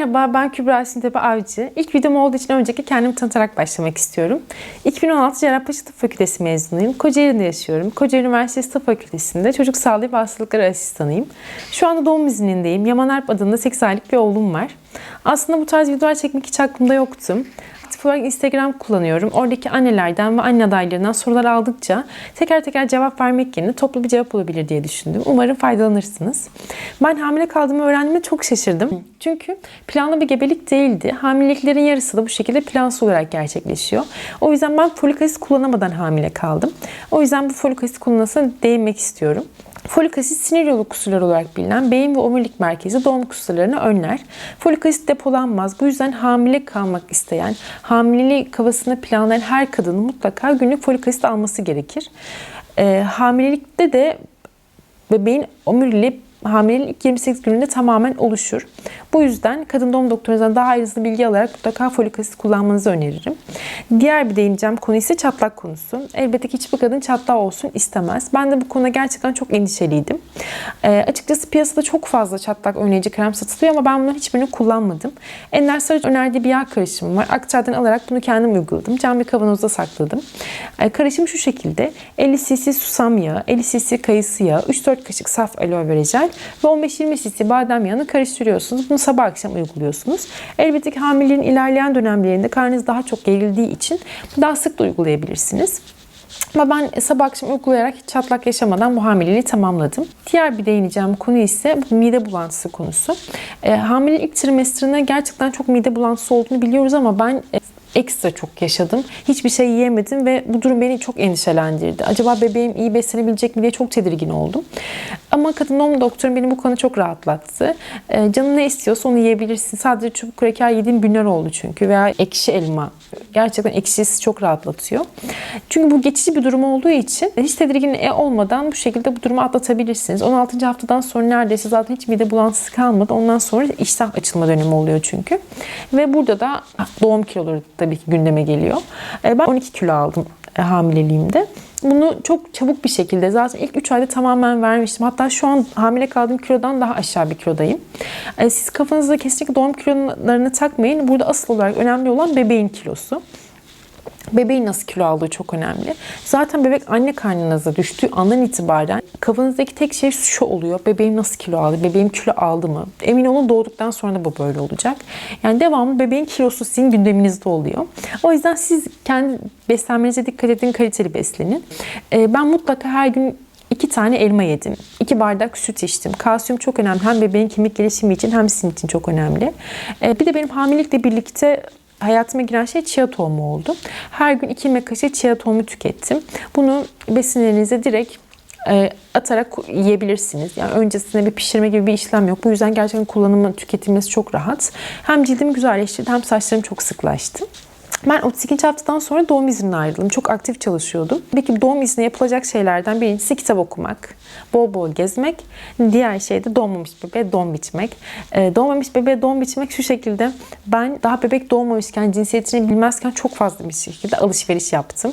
Merhaba ben Kübra Sintepe Avcı. İlk videom olduğu için önceki kendimi tanıtarak başlamak istiyorum. 2016 Cerrahpaşa Tıp Fakültesi mezunuyum. Kocaeli'nde yaşıyorum. Kocaeli Üniversitesi Tıp Fakültesi'nde çocuk sağlığı ve hastalıkları asistanıyım. Şu anda doğum iznindeyim. Yaman Alp adında 8 aylık bir oğlum var. Aslında bu tarz videolar çekmek hiç aklımda yoktu. Aktif olarak Instagram kullanıyorum. Oradaki annelerden ve anne adaylarından sorular aldıkça teker teker cevap vermek yerine toplu bir cevap olabilir diye düşündüm. Umarım faydalanırsınız. Ben hamile kaldığımı öğrendiğimde çok şaşırdım. Çünkü planlı bir gebelik değildi. Hamileliklerin yarısı da bu şekilde plansız olarak gerçekleşiyor. O yüzden ben folik asit kullanamadan hamile kaldım. O yüzden bu folik asit kullanmasına değinmek istiyorum. Folik asit sinir yolu kusurları olarak bilinen beyin ve omurilik merkezi doğum kusurlarını önler. Folik asit depolanmaz. Bu yüzden hamile kalmak isteyen, hamilelik havasını planlayan her kadının mutlaka günlük folik asit alması gerekir. Ee, hamilelikte de bebeğin omuriliği hamilelik ilk 28 gününde tamamen oluşur. Bu yüzden kadın doğum doktorunuzdan daha ayrıntılı bilgi alarak mutlaka folik asit kullanmanızı öneririm. Diğer bir değineceğim konu ise çatlak konusu. Elbette ki hiçbir kadın çatlağı olsun istemez. Ben de bu konuda gerçekten çok endişeliydim. E, açıkçası piyasada çok fazla çatlak önleyici krem satılıyor ama ben bunların hiçbirini kullanmadım. Ender Sarıç önerdiği bir yağ karışımı var. Aktardan alarak bunu kendim uyguladım. Cam bir kavanozda sakladım. E, karışım şu şekilde. 50 cc susam yağı, 50 cc kayısı yağı, 3-4 kaşık saf aloe vera jel ve 15-20 cc badem yağını karıştırıyorsunuz. Bunu sabah akşam uyguluyorsunuz. Elbette ki hamileliğin ilerleyen dönemlerinde karnınız daha çok gerildiği için daha sık da uygulayabilirsiniz. Ama ben sabah akşam uygulayarak hiç çatlak yaşamadan bu hamileliği tamamladım. Diğer bir değineceğim konu ise bu mide bulantısı konusu. E, hamilelik ilk trimestrinde gerçekten çok mide bulantısı olduğunu biliyoruz ama ben e, ekstra çok yaşadım. Hiçbir şey yiyemedim ve bu durum beni çok endişelendirdi. Acaba bebeğim iyi beslenebilecek mi diye çok tedirgin oldum. Ama kadın doğum doktorum beni bu konuda çok rahatlattı. Ee, canın ne istiyorsa onu yiyebilirsin. Sadece çubuk kraker yediğim günler oldu çünkü veya ekşi elma. Gerçekten ekşisi çok rahatlatıyor. Çünkü bu geçici bir durum olduğu için hiç tedirgin olmadan bu şekilde bu durumu atlatabilirsiniz. 16. haftadan sonra neredeyse zaten hiç mide bulantısı kalmadı. Ondan sonra iştah açılma dönemi oluyor çünkü. Ve burada da doğum kiloları tabii ki gündeme geliyor. Ee, ben 12 kilo aldım e, hamileliğimde. Bunu çok çabuk bir şekilde zaten ilk 3 ayda tamamen vermiştim. Hatta şu an hamile kaldığım kilodan daha aşağı bir kilodayım. Ee, siz kafanızda kesinlikle doğum kilolarını takmayın. Burada asıl olarak önemli olan bebeğin kilosu. Bebeğin nasıl kilo aldığı çok önemli. Zaten bebek anne karnınıza düştüğü andan itibaren kafanızdaki tek şey şu oluyor. Bebeğim nasıl kilo aldı? Bebeğim kilo aldı mı? Emin olun doğduktan sonra da bu böyle olacak. Yani devamlı bebeğin kilosu sizin gündeminizde oluyor. O yüzden siz kendi beslenmenize dikkat edin, kaliteli beslenin. Ee, ben mutlaka her gün iki tane elma yedim. iki bardak süt içtim. Kalsiyum çok önemli. Hem bebeğin kemik gelişimi için hem sizin için çok önemli. Ee, bir de benim hamilelikle birlikte hayatıma giren şey chia tohumu oldu. Her gün iki yemek kaşığı chia tohumu tükettim. Bunu besinlerinize direkt e, atarak yiyebilirsiniz. Yani öncesinde bir pişirme gibi bir işlem yok. Bu yüzden gerçekten kullanımı, tüketilmesi çok rahat. Hem cildim güzelleşti hem saçlarım çok sıklaştı. Ben 32. haftadan sonra doğum iznine ayrıldım. Çok aktif çalışıyordum. Peki doğum izni yapılacak şeylerden birincisi kitap okumak, bol bol gezmek. Diğer şey de doğmamış bebeğe doğum biçmek. Ee, doğmamış bebeğe doğum biçmek şu şekilde. Ben daha bebek doğmamışken, cinsiyetini bilmezken çok fazla bir şekilde alışveriş yaptım.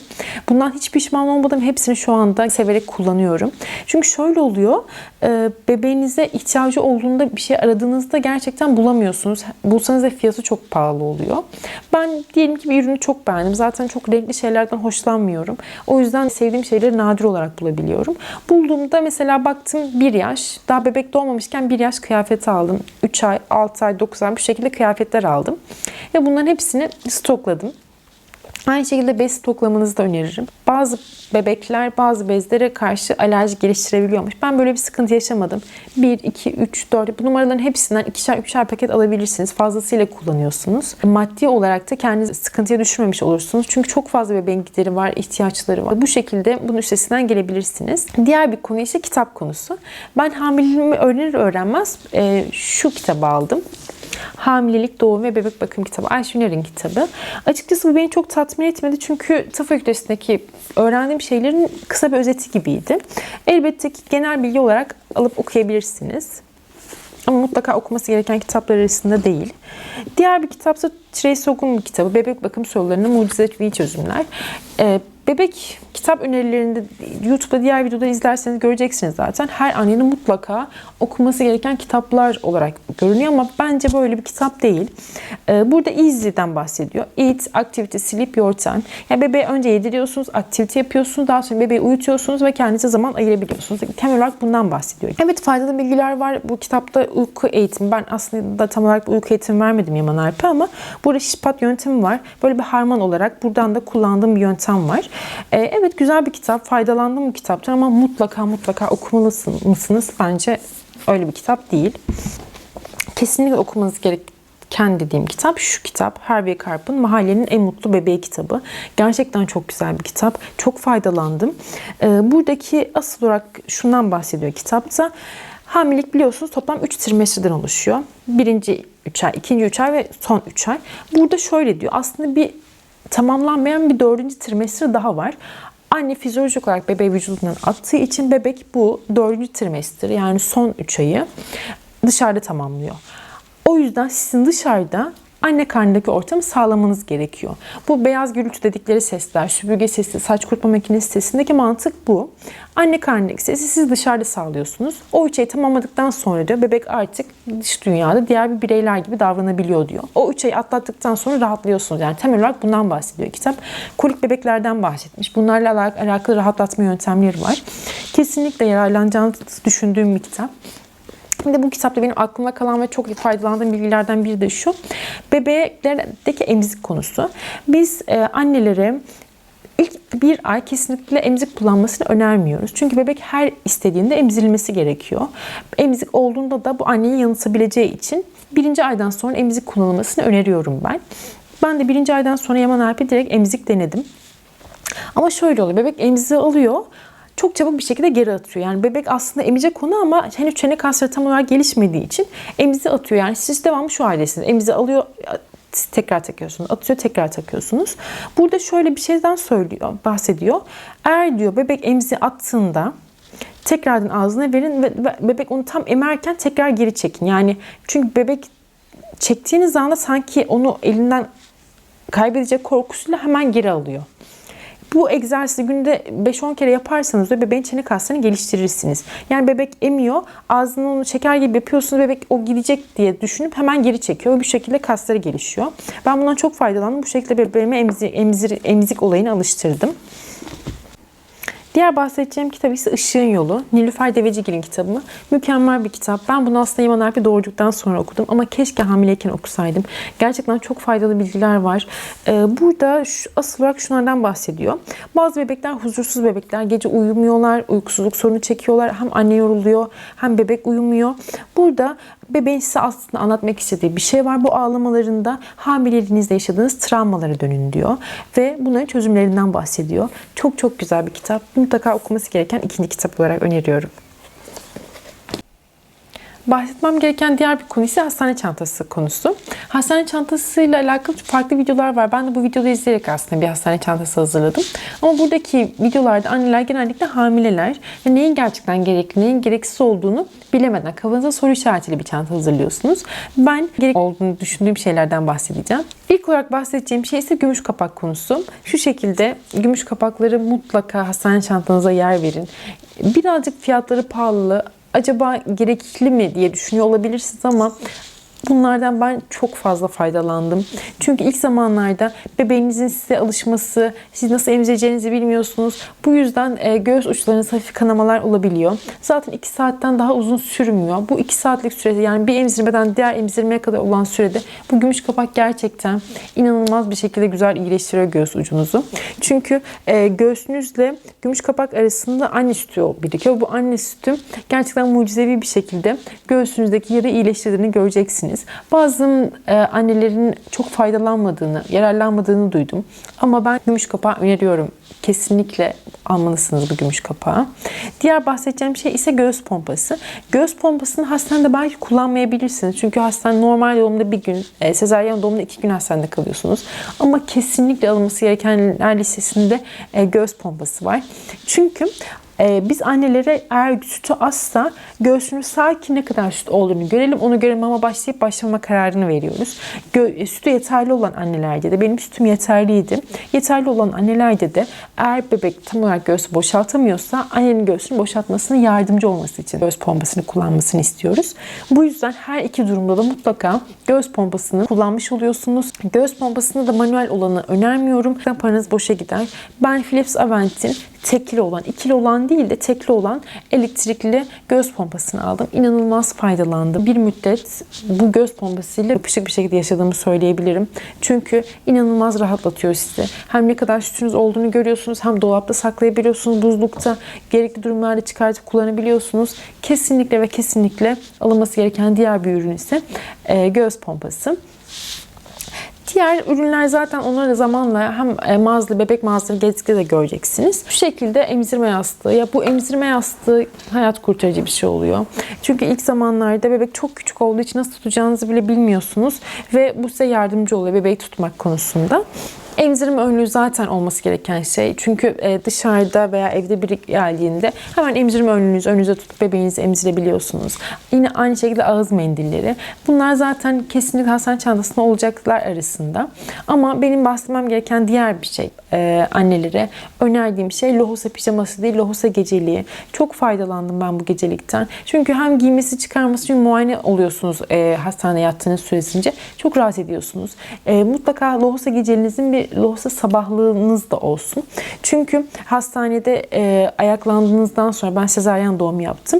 Bundan hiç pişman olmadım. Hepsini şu anda severek kullanıyorum. Çünkü şöyle oluyor. E, bebeğinize ihtiyacı olduğunda bir şey aradığınızda gerçekten bulamıyorsunuz. Bulsanız da fiyatı çok pahalı oluyor. Ben diyelim ki bir ürünü çok beğendim. Zaten çok renkli şeylerden hoşlanmıyorum. O yüzden sevdiğim şeyleri nadir olarak bulabiliyorum. Bulduğumda mesela baktım bir yaş, daha bebek doğmamışken bir yaş kıyafet aldım. 3 ay, 6 ay, 9 ay bu şekilde kıyafetler aldım. Ve bunların hepsini stokladım. Aynı şekilde bez stoklamanızı da öneririm. Bazı bebekler bazı bezlere karşı alerji geliştirebiliyormuş. Ben böyle bir sıkıntı yaşamadım. 1, 2, 3, 4 bu numaraların hepsinden ikişer üçer paket alabilirsiniz. Fazlasıyla kullanıyorsunuz. Maddi olarak da kendinizi sıkıntıya düşürmemiş olursunuz. Çünkü çok fazla bebeğin gideri var, ihtiyaçları var. Bu şekilde bunun üstesinden gelebilirsiniz. Diğer bir konu ise kitap konusu. Ben hamileliğimi öğrenir öğrenmez e, şu kitabı aldım. Hamilelik, Doğum ve Bebek Bakım kitabı. Ayşe kitabı. Açıkçası bu beni çok tatmin etmedi. Çünkü tıp fakültesindeki öğrendiğim şeylerin kısa bir özeti gibiydi. Elbette ki genel bilgi olarak alıp okuyabilirsiniz. Ama mutlaka okuması gereken kitaplar arasında değil. Diğer bir kitapsa Tracy Ogun kitabı. Bebek bakım sorularının mucizevi çözümler. Ee, Bebek kitap önerilerinde YouTube'da diğer videoda izlerseniz göreceksiniz zaten. Her annenin mutlaka okuması gereken kitaplar olarak görünüyor ama bence böyle bir kitap değil. Ee, burada Easy'den bahsediyor. Eat, activity, sleep, your time. Yani bebeğe önce yediriyorsunuz, aktivite yapıyorsunuz, daha sonra bebeği uyutuyorsunuz ve kendinize zaman ayırabiliyorsunuz. Temel olarak bundan bahsediyor. Evet faydalı bilgiler var. Bu kitapta uyku eğitimi. Ben aslında tam olarak uyku eğitimi vermedim Yaman Alp'e ama burada şişpat yöntemi var. Böyle bir harman olarak buradan da kullandığım bir yöntem var. Ee, evet güzel bir kitap. Faydalandım bu kitaptan ama mutlaka mutlaka okumalısınız. Bence öyle bir kitap değil. Kesinlikle okumanız gereken dediğim kitap şu kitap. Harvey Karp'ın Mahallenin En Mutlu Bebeği kitabı. Gerçekten çok güzel bir kitap. Çok faydalandım. Ee, buradaki asıl olarak şundan bahsediyor kitapta. Hamilelik biliyorsunuz toplam 3 trimestreden oluşuyor. Birinci 3 ay, ikinci 3 ay ve son 3 ay. Burada şöyle diyor. Aslında bir tamamlanmayan bir dördüncü trimestri daha var. Anne fizyolojik olarak bebeği vücudundan attığı için bebek bu dördüncü trimestri yani son 3 ayı dışarıda tamamlıyor. O yüzden sizin dışarıda anne karnındaki ortamı sağlamanız gerekiyor. Bu beyaz gürültü dedikleri sesler, süpürge sesi, saç kurutma makinesi sesindeki mantık bu. Anne karnındaki sesi siz dışarıda sağlıyorsunuz. O üç ayı tamamladıktan sonra diyor bebek artık dış dünyada diğer bir bireyler gibi davranabiliyor diyor. O üç ayı atlattıktan sonra rahatlıyorsunuz. Yani temel olarak bundan bahsediyor kitap. Kolik bebeklerden bahsetmiş. Bunlarla alakalı rahatlatma yöntemleri var. Kesinlikle yararlanacağınızı düşündüğüm bir kitap. Şimdi bu kitapta benim aklımda kalan ve çok faydalandığım bilgilerden biri de şu. Bebeklerdeki emzik konusu. Biz e, annelere ilk bir ay kesinlikle emzik kullanmasını önermiyoruz. Çünkü bebek her istediğinde emzirilmesi gerekiyor. Emzik olduğunda da bu anneyi yanıltabileceği için birinci aydan sonra emzik kullanılmasını öneriyorum ben. Ben de birinci aydan sonra Yaman Alp'e direkt emzik denedim. Ama şöyle oluyor. Bebek emziği alıyor çok çabuk bir şekilde geri atıyor. Yani bebek aslında emecek konu ama henüz çene kasları tam olarak gelişmediği için emizi atıyor. Yani siz devamlı şu haldesiniz. Emizi alıyor tekrar takıyorsunuz. Atıyor tekrar takıyorsunuz. Burada şöyle bir şeyden söylüyor, bahsediyor. Eğer diyor bebek emzi attığında tekrardan ağzına verin ve bebek onu tam emerken tekrar geri çekin. Yani çünkü bebek çektiğiniz anda sanki onu elinden kaybedecek korkusuyla hemen geri alıyor. Bu egzersizi günde 5-10 kere yaparsanız da bebeğin çene kaslarını geliştirirsiniz. Yani bebek emiyor, ağzını onu çeker gibi yapıyorsunuz, bebek o gidecek diye düşünüp hemen geri çekiyor bu şekilde kasları gelişiyor. Ben bundan çok faydalandım. Bu şekilde bebeğime emzik, emzir, emzik olayını alıştırdım. Diğer bahsedeceğim kitap ise Işığın Yolu. Nilüfer Devecigil'in kitabı. Mükemmel bir kitap. Ben bunu aslında Yaman Alp'i doğurduktan sonra okudum ama keşke hamileyken okusaydım. Gerçekten çok faydalı bilgiler var. Ee, burada şu, asıl olarak şunlardan bahsediyor. Bazı bebekler huzursuz bebekler. Gece uyumuyorlar, uykusuzluk sorunu çekiyorlar. Hem anne yoruluyor hem bebek uyumuyor. Burada bebeğin size aslında anlatmak istediği bir şey var. Bu ağlamalarında hamileliğinizde yaşadığınız travmalara dönün diyor. Ve bunların çözümlerinden bahsediyor. Çok çok güzel bir kitap. Mutlaka okuması gereken ikinci kitap olarak öneriyorum. Bahsetmem gereken diğer bir konu ise hastane çantası konusu. Hastane çantasıyla alakalı farklı videolar var. Ben de bu videoları izleyerek aslında bir hastane çantası hazırladım. Ama buradaki videolarda anneler genellikle hamileler ve neyin gerçekten gerekli, neyin gereksiz olduğunu bilemeden kafanıza soru işaretiyle bir çanta hazırlıyorsunuz. Ben gerek olduğunu düşündüğüm şeylerden bahsedeceğim. İlk olarak bahsedeceğim şey ise gümüş kapak konusu. Şu şekilde gümüş kapakları mutlaka hastane çantanıza yer verin. Birazcık fiyatları pahalı acaba gerekli mi diye düşünüyor olabilirsiniz ama Bunlardan ben çok fazla faydalandım. Çünkü ilk zamanlarda bebeğinizin size alışması, siz nasıl emzireceğinizi bilmiyorsunuz. Bu yüzden e, göğüs uçlarınız hafif kanamalar olabiliyor. Zaten 2 saatten daha uzun sürmüyor. Bu 2 saatlik sürede yani bir emzirmeden diğer emzirmeye kadar olan sürede bu gümüş kapak gerçekten inanılmaz bir şekilde güzel iyileştiriyor göğüs ucunuzu. Çünkü e, göğsünüzle gümüş kapak arasında anne sütü birikiyor. Bu anne sütü gerçekten mucizevi bir şekilde göğsünüzdeki yarı iyileştirdiğini göreceksiniz yapabilirsiniz. Bazı e, annelerin çok faydalanmadığını, yararlanmadığını duydum. Ama ben gümüş kapağı öneriyorum. Kesinlikle almalısınız bu gümüş kapağı. Diğer bahsedeceğim şey ise göğüs pompası. Göğüs pompasını hastanede belki kullanmayabilirsiniz. Çünkü hastane normal doğumda bir gün, e, sezaryen doğumda iki gün hastanede kalıyorsunuz. Ama kesinlikle alınması gerekenler listesinde e, göğüs pompası var. Çünkü Ee, biz annelere eğer sütü azsa göğsünü sağ ki ne kadar süt olduğunu görelim. Ona göre mama başlayıp başlamama kararını veriyoruz. Gö- sütü yeterli olan annelerde de benim sütüm yeterliydi. Yeterli olan annelerde de eğer bebek tam olarak göğsü boşaltamıyorsa annenin göğsünü boşaltmasına yardımcı olması için göğüs pompasını kullanmasını istiyoruz. Bu yüzden her iki durumda da mutlaka göğüs pompasını kullanmış oluyorsunuz. Göğüs pompasında da manuel olanı önermiyorum. Paranız boşa gider. Ben Philips Avent'in tekli olan, ikili olan değil de tekli olan elektrikli göğüs pompasını aldım. İnanılmaz faydalandım. Bir müddet bu göğüs pompasıyla yapışık bir şekilde yaşadığımı söyleyebilirim. Çünkü inanılmaz rahatlatıyor sizi. Hem ne kadar sütünüz olduğunu görüyorsunuz, hem dolapta saklayabiliyorsunuz, buzlukta gerekli durumlarda çıkartıp kullanabiliyorsunuz. Kesinlikle ve kesinlikle alınması gereken diğer bir ürün ise e, göğüs pompası. Diğer ürünler zaten onları zamanla hem e, mağazalı, bebek mağazaları gezdikçe de göreceksiniz. Bu şekilde emzirme yastığı. Ya bu emzirme yastığı hayat kurtarıcı bir şey oluyor. Çünkü ilk zamanlarda bebek çok küçük olduğu için nasıl tutacağınızı bile bilmiyorsunuz. Ve bu size yardımcı oluyor bebeği tutmak konusunda. Emzirme önlüğü zaten olması gereken şey. Çünkü e, dışarıda veya evde biri geldiğinde hemen emzirme önlüğünüzü önünüze tutup bebeğinizi emzirebiliyorsunuz. Yine aynı şekilde ağız mendilleri. Bunlar zaten kesinlikle hastane çantasında olacaklar arasında. Ama benim bahsetmem gereken diğer bir şey e, annelere önerdiğim şey lohusa pijaması değil lohusa geceliği. Çok faydalandım ben bu gecelikten. Çünkü hem giymesi çıkarması çünkü muayene oluyorsunuz e, hastanede yattığınız süresince. Çok rahat ediyorsunuz. E, mutlaka lohusa geceliğinizin bir lohusa sabahlığınız da olsun. Çünkü hastanede e, ayaklandığınızdan sonra ben sezaryen doğum yaptım.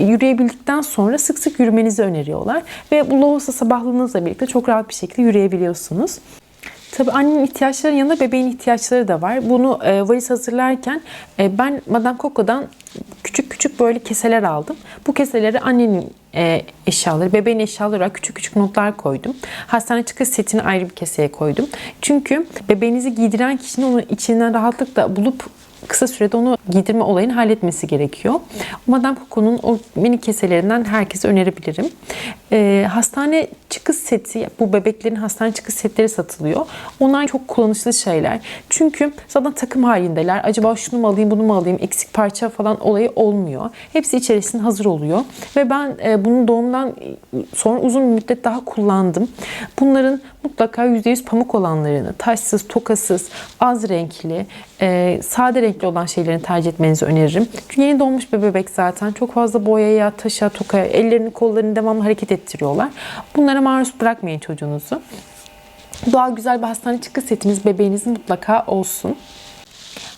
Yürüyebildikten sonra sık sık yürümenizi öneriyorlar. Ve bu lohusa sabahlığınızla birlikte çok rahat bir şekilde yürüyebiliyorsunuz. Tabii annenin ihtiyaçlarının yanında bebeğin ihtiyaçları da var. Bunu e, valiz hazırlarken e, ben Madame Coco'dan küçük küçük böyle keseler aldım. Bu keseleri annenin e, eşyaları, bebeğin eşyaları olarak küçük küçük notlar koydum. Hastane çıkış setini ayrı bir keseye koydum. Çünkü bebeğinizi giydiren kişinin onu içinden rahatlıkla bulup kısa sürede onu giydirme olayını halletmesi gerekiyor. Madame Coco'nun o mini keselerinden herkese önerebilirim. Ee, hastane çıkış seti, bu bebeklerin hastane çıkış setleri satılıyor. Onlar çok kullanışlı şeyler. Çünkü zaten takım halindeler. Acaba şunu mu alayım, bunu mu alayım, eksik parça falan olayı olmuyor. Hepsi içerisinde hazır oluyor. Ve ben e, bunu doğumdan sonra uzun bir müddet daha kullandım. Bunların mutlaka %100 pamuk olanlarını, taşsız, tokasız, az renkli, e, sade renkli olan şeylerini tercih etmenizi öneririm. Çünkü yeni doğmuş bir bebek zaten çok fazla boyaya, taşa, tokaya, ellerini kollarını devamlı hareket ettiriyorlar. Bunlara maruz bırakmayın çocuğunuzu. Doğal güzel bir hastane çıkış setiniz bebeğinizin mutlaka olsun.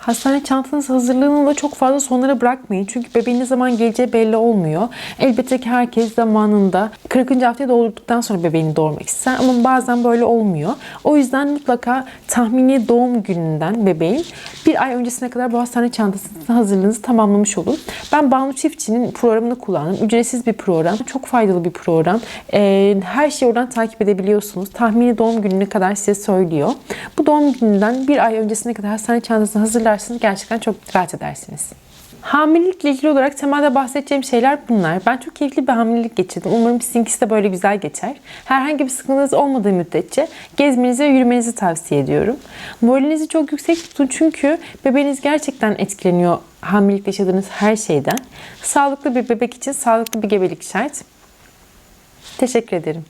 Hastane çantanız hazırlığını da çok fazla sonlara bırakmayın. Çünkü bebeğin ne zaman geleceği belli olmuyor. Elbette ki herkes zamanında 40. haftaya doğurduktan sonra bebeğini doğurmak ister. Ama bazen böyle olmuyor. O yüzden mutlaka tahmini doğum gününden bebeğin bir ay öncesine kadar bu hastane çantasının hazırlığınızı tamamlamış olun. Ben Banu Çiftçi'nin programını kullandım. Ücretsiz bir program. Çok faydalı bir program. Ee, her şeyi oradan takip edebiliyorsunuz. Tahmini doğum gününe kadar size söylüyor. Bu doğum gününden bir ay öncesine kadar hastane çantasını hazırlar edersiniz. Gerçekten çok rahat edersiniz. Hamilelikle ilgili olarak temelde bahsedeceğim şeyler bunlar. Ben çok keyifli bir hamilelik geçirdim. Umarım sizinkisi de böyle güzel geçer. Herhangi bir sıkıntınız olmadığı müddetçe gezmenizi ve yürümenizi tavsiye ediyorum. Moralinizi çok yüksek tutun çünkü bebeğiniz gerçekten etkileniyor hamilelikte yaşadığınız her şeyden. Sağlıklı bir bebek için sağlıklı bir gebelik şart. Teşekkür ederim.